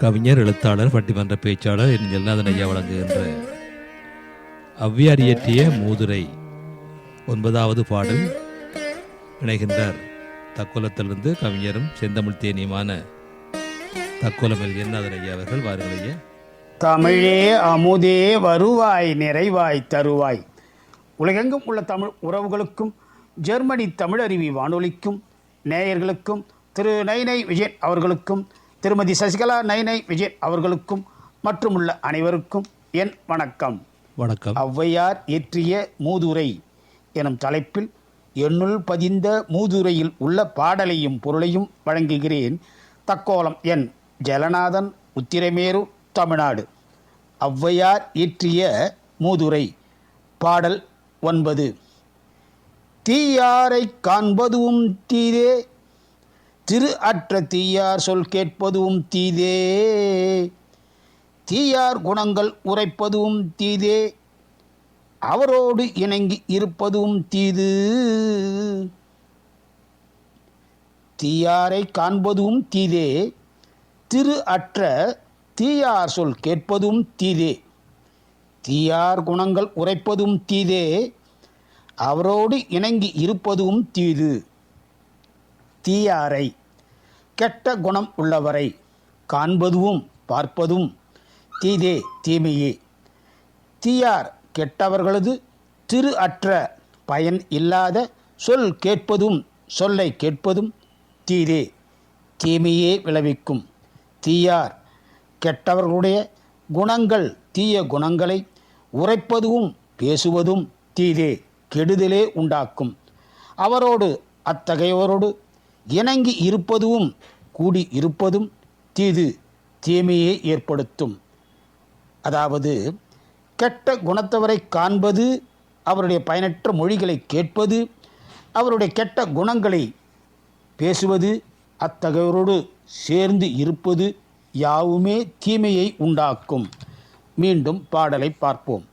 கவிஞர் எழுத்தாளர் பட்டிமன்ற பேச்சாளர் என் ஐயா வழங்குகின்ற ஔவையார் இயற்றிய மூதுரை ஒன்பதாவது பாடல் இணைகின்றார். தக்கோலத்திலிருந்து கவிஞரும் செந்தமிழ் தேனியுமான தக்கோலம் எல் ஐயா அவர்கள் வாருங்கள் ஐயா. தமிழே அமுதே வருவாய் நிறைவாய் தருவாய். உலகெங்கும் உள்ள தமிழ் உறவுகளுக்கும் ஜெர்மனி தமிழருவி வானொலிக்கும் நேயர்களுக்கும் திரு நைனை விஜயன் அவர்களுக்கும் திருமதி சசிகலா நைனை விஜயன் அவர்களுக்கும் மற்றும் உள்ள அனைவருக்கும் என் வணக்கம். வணக்கம். ஔவையார் இயற்றிய மூதுரை எனும் தலைப்பில் என்னுள் பதிந்த மூதுரையில் உள்ள பாடலையும் பொருளையும் வழங்குகிறேன். தக்கோலம் என் ஜலநாதன் உத்திரமேரு தமிழ்நாடு. ஔவையார் இயற்றிய மூதுரை பாடல் ஒன்பது. தீயாரை காண்பதும் தீதே திரு அற்ற தீயார் சொல் கேட்பதும் தீதே. தீயார் குணங்கள் உரைப்பதும் தீதே. அவரோடு இணங்கி இருப்பதும் தீது. தீயாரை காண்பதும் தீதே. திரு அற்ற தீயார் சொல் கேட்பதும் தீதே. தீயார் குணங்கள் உரைப்பதும் தீதே. அவரோடு இணங்கி இருப்பதும் தீது. தீயாரை கெட்ட குணம் உள்ளவரை காண்பதும் பார்ப்பதும் தீதே தீமையே. தீயார் கெட்டவர்களது திரு அற்ற பயன் இல்லாத சொல் கேட்பதும் சொல்லை கேட்பதும் தீதே தீமையே விளைவிக்கும். தீயார் கெட்டவர்களுடைய குணங்கள் தீய குணங்களை உரைப்பதும் பேசுவதும் தீதே கெடுதலே உண்டாக்கும். அவரோடு அத்தகையோரோடு இணங்கி இருப்பதும் கூடி இருப்பதும் தீது தீமையை ஏற்படுத்தும். அதாவது கெட்ட குணத்தவரை காண்பது அவருடைய பயனற்ற மொழிகளை கேட்பது அவருடைய கெட்ட குணங்களை பேசுவது அத்தகையோரோடு சேர்ந்து இருப்பது யாவுமே தீமையை உண்டாக்கும். மீண்டும் பாடலை பார்ப்போம்.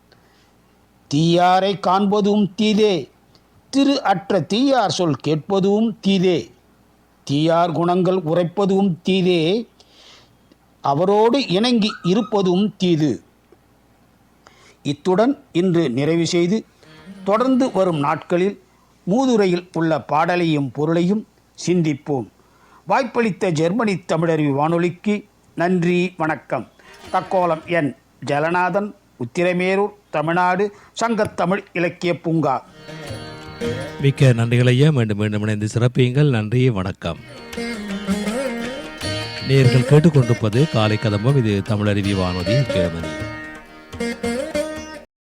தீயாரை காண்பதும் தீதே திரு அற்ற தீயார் சொல் கேட்பதும் தீதே. தீயார் குணங்கள் உரைப்பதும் தீதே அவரோடு இணங்கி இருப்பதும் தீது. இத்துடன் இன்று நிறைவு செய்து தொடர்ந்து வரும் நாட்களில் மூதுரையில் உள்ள பாடலையும் பொருளையும் சிந்திப்போம். வாய்ப்பளித்த ஜெர்மனி தமிழறிவு வானொலிக்கு நன்றி வணக்கம். தக்கோலம் என் ஜலநாதன் உத்திரமேரூர் தமிழ்நாடு சங்கத்தமிழ் இலக்கிய பூங்கா. மிக்க நன்றிகள் ஐயா. மீண்டும் மீண்டும் இணைந்து சிறப்பியுங்கள். நன்றி வணக்கம். நேர்கள் கேட்டுக்கொண்டிருப்பது காலை கதம்பம். இது தமிழருவி வானொலி ஜெர்மனி